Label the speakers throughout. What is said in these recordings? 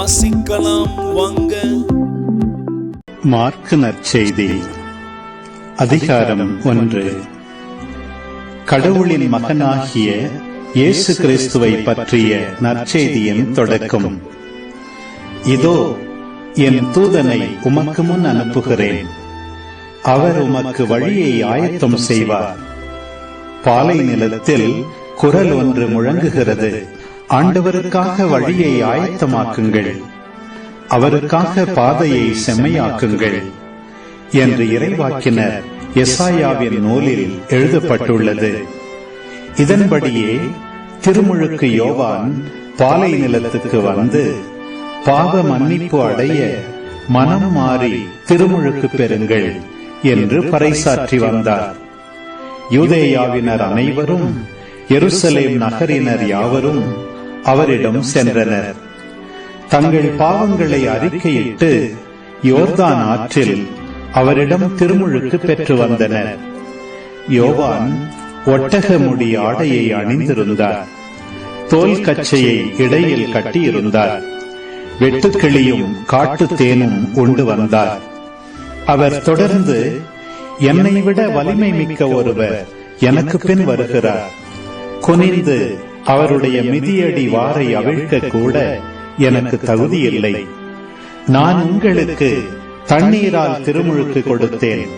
Speaker 1: வாசிக்கலாம் வாங்க.
Speaker 2: மார்க்கு நற்செய்தி. அதிகாரம் ஒன்று. கடவுளின் மகனாகிய இயேசு கிறிஸ்துவை பற்றிய நற்செய்தியின் தொடக்கம். இதோ என் தூதனை உமக்கு முன் அனுப்புகிறேன். அவர் உமக்கு வழியை ஆயத்தம் செய்வார். பாலை நிலத்தில் குரல் ஒன்று முழங்குகிறது. ஆண்டவருக்காக வழியை ஆயத்தமாக்குங்கள். அவருக்காக பாதையை செம்மையாக்குங்கள் என்று இறைவாக்கினர் எசாயாவின் நூலில் எழுதப்பட்டுள்ளது. இதன்படியே திருமுழுக்கு யோவான் பாலை நிலத்துக்கு வந்து பாவ மன்னிப்பு அடைய மனம் மாறி திருமுழுக்கு பெறுங்கள் என்று பறைசாற்றி வந்தார். யூதேயாவினர் அனைவரும் எருசலேம் நகரினர் யாவரும் அவரிடம் சென்றனர். தங்கள் பாவங்களை அறிக்கையிட்டு யோர்தான் ஆற்றில் அவரிடம் திருமுழுக்கு பெற்று வந்தனர். யோவான் ஒட்டக முடி ஆடையை அணிந்திருந்தார். தோல் கச்சையை இடையில் கட்டியிருந்தார். வெட்டுக்கிளியும் காட்டு தேனும் உண்டு வந்தார். அவர் தொடர்ந்து என்னை விட வலிமை மிக்க ஒருவர் எனக்கு பின் வருகிறார். குனிந்து அவருடைய மிதியடி வாரை அவிழ்க்க கூட எனக்கு தகுதி இல்லை நான் உங்களுக்கு தண்ணீரால் திருமுழுக்கு கொடுத்தேன்.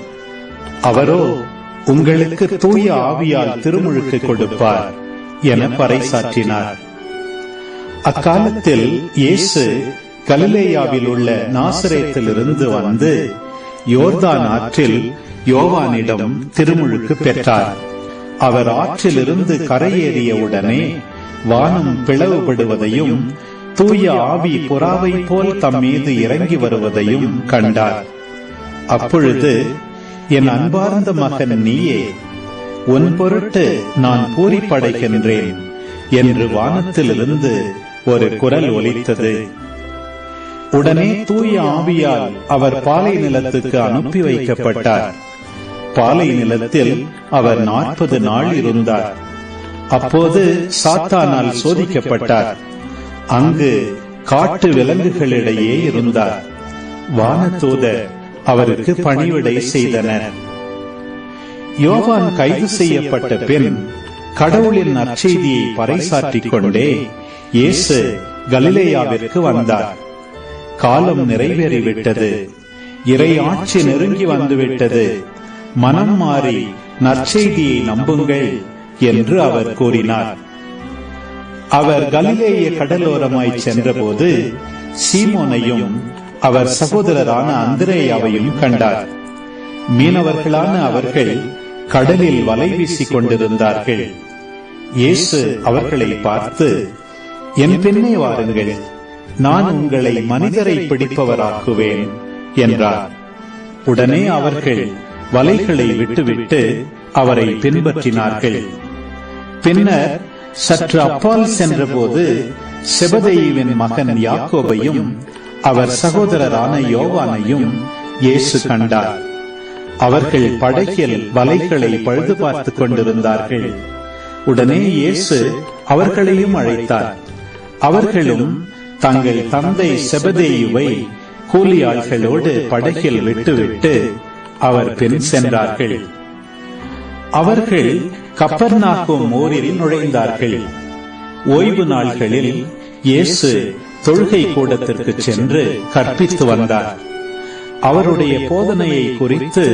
Speaker 2: அவரோ உங்களுக்கு தூய ஆவியால் திருமுழுக்கு கொடுப்பார் என பறைசாற்றினார். அக்காலத்தில் இயேசு கலிலேயாவில் உள்ள நாசரேத்திலிருந்து வந்து யோர்தான் ஆற்றில் யோவானிடம் திருமுழுக்கு பெற்றார். அவர் ஆற்றிலிருந்து கரையேறிய உடனே வானம் பிளவுபடுவதையும் தூய ஆவி புறாவை போல் தம் மீது இறங்கி வருவதையும் கண்டார். அப்பொழுது என் அன்பார்ந்த மகன் நீயே உன் பொருட்டு நான் பூரிப்படைகின்றேன் என்று வானத்திலிருந்து ஒரு குரல் ஒலித்தது. உடனே தூய ஆவியால் அவர் பாலை நிலத்துக்கு அனுப்பி வைக்கப்பட்டார். பாலை நிலத்தில் அவர் நாற்பது நாள் இருந்தார். அப்போது சாத்தானால் சோதிக்கப்பட்டார். அங்கு காட்டு விலங்குகளிடையே இருந்தார். வானதூதர் அவருக்கு பணிவிடை செய்தனர். யோவான் கைது செய்யப்பட்ட பின் கடவுளின் நற்செய்தியை பறைசாற்றிக் கொண்டே இயேசு கலிலேயாவிற்கு வந்தார். காலம் நிறைவேறிவிட்டது. இறை ஆட்சி நெருங்கி வந்துவிட்டது. மனம் மாறி நற்செய்தியை நம்புங்கள் என்று அவர் கூறினார். அவர் கலிலேய கடலோரமாய் சென்றபோது சீமோனையும் அவர் சகோதரரான அந்திரேயாவையும் கண்டார். மீனவர்களான அவர்கள் கடலில் வலை வீசிக் கொண்டிருந்தார்கள் இயேசு அவர்களை பார்த்து என் பின்னே வாருங்கள் நான் உங்களை மனிதரை பிடிப்பவராக்குவேன் என்றார். உடனே அவர்கள் வலைகளை விட்டுவிட்டு அவரை பின்பற்றினார்கள். பின்னர் சற்று அப்பால் சென்றபோது செபதேயுவின் மகன் யாக்கோபையும் அவர் சகோதரரான யோவானையும் இயேசு கண்டார். அவர்கள் படகில் வலைகளை பழுது பார்த்துக் கொண்டிருந்தார்கள். உடனே இயேசு அவர்களையும் அழைத்தார். அவர்களும் தங்கள் தந்தை செபதேயுவை கூலியாள்களோடு படகில் விட்டுவிட்டு அவர் பின் சென்றார்கள். அவர்கள் கப்பர்நாகும் ஊரில் நுழைந்தார்கள். ஓய்வு நாள்களில் இயேசு தொழுகை கூடத்திற்கு சென்று கற்பித்து வந்தார். அவருடைய போதனையை குறித்து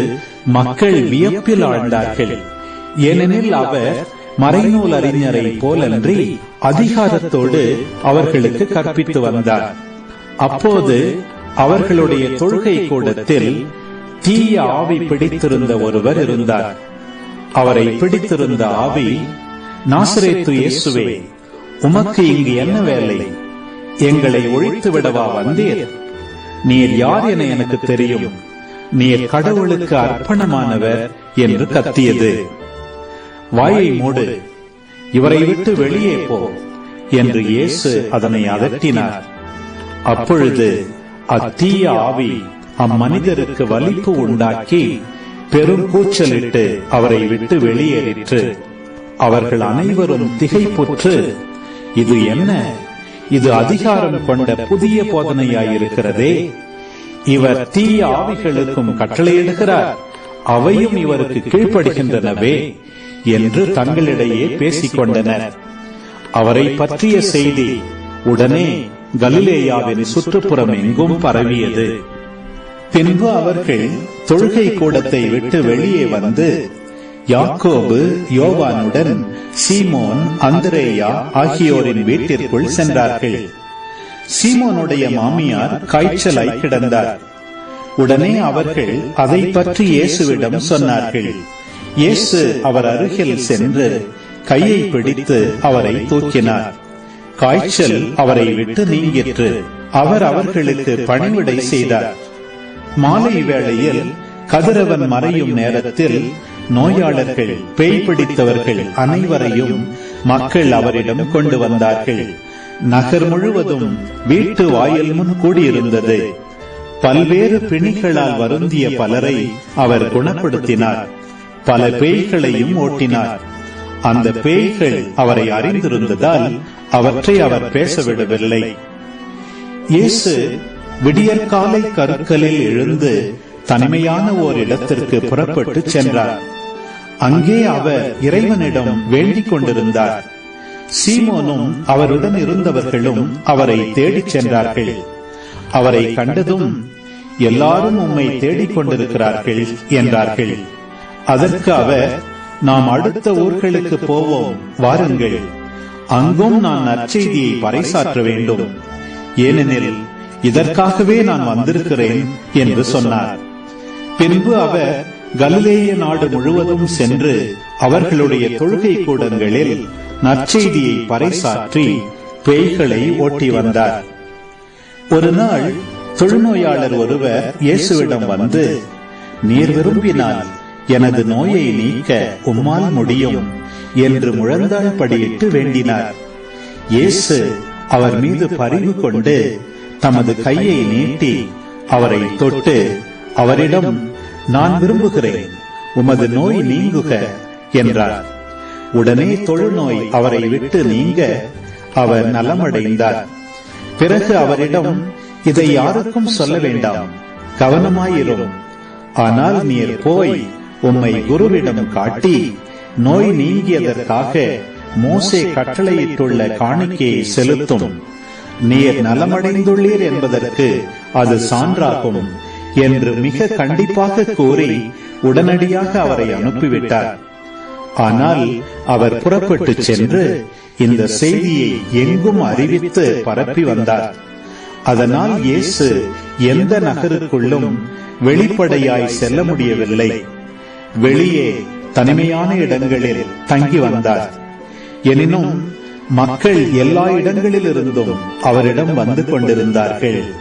Speaker 2: மக்கள் வியப்பில் ஆழ்ந்தார்கள். ஏனெனில் அவர் மறைநூல் அறிஞரை போலன்றி அதிகாரத்தோடு அவர்களுக்கு கற்பித்து வந்தார். அப்போது அவர்களுடைய தொழுகை கூடத்தில் தீய ஆவி பிடித்திருந்த ஒருவர் இருந்தார். அவரை பிடித்திருந்த ஆவி நாசரேத்து இயேசுவே உமக்கு இங்கு என்ன வேலை? எங்களை ஒழித்து விடவா வந்தீர்? நீர் யார் என எனக்கு தெரியும். நீர் கடவுளுக்கு அர்ப்பணமானவர் என்று கத்தியது. வாயை மூடு. இவரை விட்டு வெளியே போ என்று இயேசு அதனை அதட்டினார். அப்பொழுது அத்தீய ஆவி அம்மனிதருக்கு வலிப்பு உண்டாக்கி பெரும் கூச்சலிட்டு அவரை விட்டு வெளியேறிற்று. அவர்கள் அனைவரும் திகைப்புற்று இது என்ன? இது அதிகாரம் கொண்ட புதிய போதனையாயிருக்கிறதே. இவர் தீய ஆவிகளுக்கும் கட்டளையிடுகிறார். அவையும் இவருக்கு கீழ்ப்படுகின்றனவே என்று தங்களிடையே பேசிக் கொண்டனர் அவரை பற்றிய செய்தி உடனே கலிலேயாவின் சுற்றுப்புறம் எங்கும் பரவியது. பின்பு அவர்கள் தொழுகை கூடத்தை விட்டு வெளியே வந்து யாக்கோபு யோவானுடன் சீமோன் அந்திரேயா ஆகியோரின் வீட்டிற்குள் சென்றார்கள். சீமோனுடைய மாமியார் காய்ச்சலாய் கிடந்தார். உடனே அவர்கள் அதை பற்றி இயேசுவிடம் சொன்னார்கள். இயேசு அவர் அருகில் சென்று கையை பிடித்து அவரை தூக்கினார். காய்ச்சல் அவரை விட்டு நீங்கிற்று. அவர் அவர்களுக்கு பணிவிடை செய்தார். மாலை வேளையில் கதிரவன் மறையும் நேரத்தில் நோயாளர்கள் பேய் பிடித்தவர்கள் அனைவரையும் மக்கள் அவரிடம் கொண்டு வந்தார்கள். நகர் முழுவதும் வீட்டு வாயில் முன் கூடியிருந்தது. பல்வேறு பிணிகளால் வருந்திய பலரை அவர் குணப்படுத்தினார். பல பேய்களையும் ஓட்டினார். அந்த பேய்கள் அவரை அறிந்திருந்ததால் அவற்றை அவர் பேசவிடவில்லை இயேசு விடியற்காலை கருக்களில் எழுந்து தனிமையான ஓர் இடத்திற்கு புறப்பட்டு சென்றார். அங்கே அவர் இறைவனிடம் வேண்டிக் கொண்டிருந்தார். சீமோனும் அவருடன் இருந்தவர்களும் அவரை தேடிச் சென்றார்கள். அவரை கண்டதும் எல்லாரும் உம்மை தேடிக் கொண்டிருக்கிறார்கள் என்றார்கள். அதற்கு அவர் நாம் அடுத்த ஊர்களுக்கு போவோம் வாருங்கள். அங்கும் நான் நற்செய்தியை பறைசாற்ற வேண்டும். ஏனெனில் இதற்காகவே நான் வந்திருக்கிறேன் என்று சொன்னார். பின்பு அவர் கலிலேய நாடு முழுவதும் சென்று அவர்களுடைய தொழுகை கூடங்களில் நற்செய்தியை பறைசாற்றி பேய்களை ஓட்டி வந்தார். ஒரு நாள் தொழுநோயாளர் ஒருவர் இயேசுவிடம் வந்து நீர் விரும்பினால் எனது நோயை நீக்க உம்மால் முடியும் என்று முழந்தாள் படியிட்டு வேண்டினார். இயேசு அவர் மீது பரிவு கொண்டு தமது கையை நீட்டி அவரை தொட்டு அவரிடம் நான் விரும்புகிறேன் உமது நோய் நீங்குக என்றார். உடனே தொழுநோய் அவரை விட்டு நீங்க அவர் நலமடைந்தார். பிறகு அவரிடம் இதை யாருக்கும் சொல்ல வேண்டாம் கவனமாயிரும். ஆனால் நீர் போய் உம்மை குருவிடம் காட்டி நோய் நீங்கியதற்காக மோசே கட்டளையிட்டுள்ள காணிக்கையை செலுத்தும். நீர் நலமடைந்துள்ளீர் என்பதற்கு அது சான்றாகும் என்று மிக கண்டிப்பாக கூறி உடனடியாக அவரை அனுப்பிவிட்டார். ஆனால் அவர் புறப்பட்டு சென்று இந்த செய்தியை எங்கும் அறிவித்து பரப்பி வந்தார். அதனால் இயேசு எந்த நகருக்குள்ளும் வெளிப்படையாய் செல்ல முடியவில்லை. வெளியே தனிமையான இடங்களில் தங்கி வந்தார். எனினும் மக்கள் எல்லா இடங்களிலிருந்தும் அவரிடம் வந்து கொண்டிருந்தார்கள்.